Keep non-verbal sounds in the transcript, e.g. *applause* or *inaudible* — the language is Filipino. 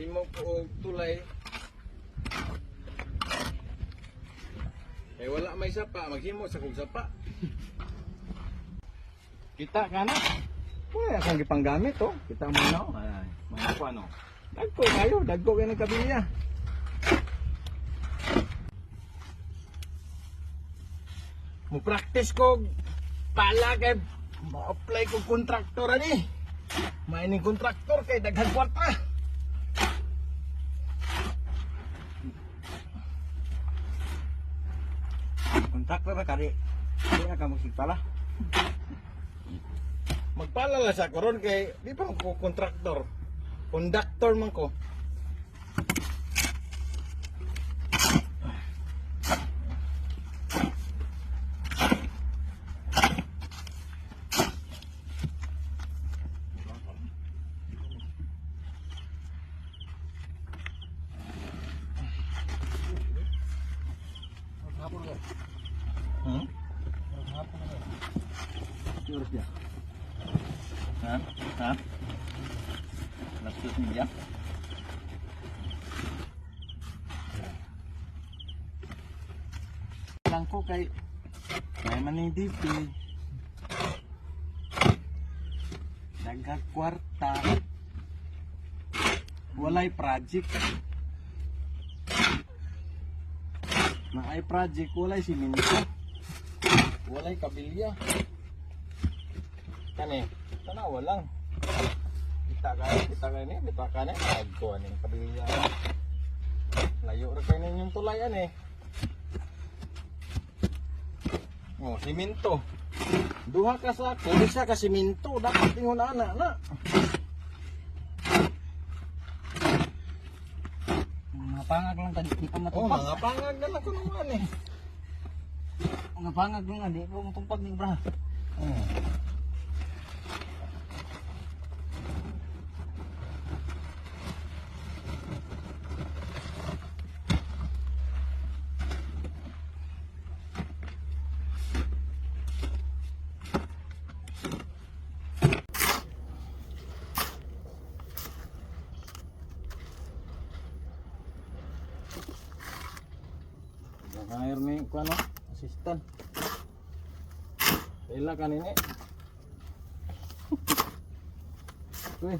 Ko og tulay. Eh wala may sapa, maghimo sa kog sapa. Kita ka na. Wala akong gipanggamit oh. Kita mo na oh. Ay, mga ko ano. Dagko kayo, dagko kayo ng kabilya. Mo practice ko pala kay ma-apply ko kontraktor ani. Mining kontraktor kay daghan kwarta. Kontraktor na kari. Hindi na ka magsigpala. Magpalala sa koron kay di pa ko kontraktor. Conductor man ko. Terus dia. Ha? Ha? Lastos ni dia. lang ko kay may manindip eh. Dagag kwarta. Walay project. Na ay project walay siminto. Walay kabilya. Kani, tanawa lang. Kita ka, kita ka ni, kita ka ni, agko ni kabilya. Layo ra kay ninyong tulayan eh. Oh, siminto. Duha ka sa ako, isa ka siminto, dapat ingon ana na. Mga pangag lang tadi di pa Oh, mga pangag na lang kuno eh. Mga pangag lang di pa matupag ni bra. Hmm. Nakair ni ko ano, assistant. Ila kanini. *laughs* Uy,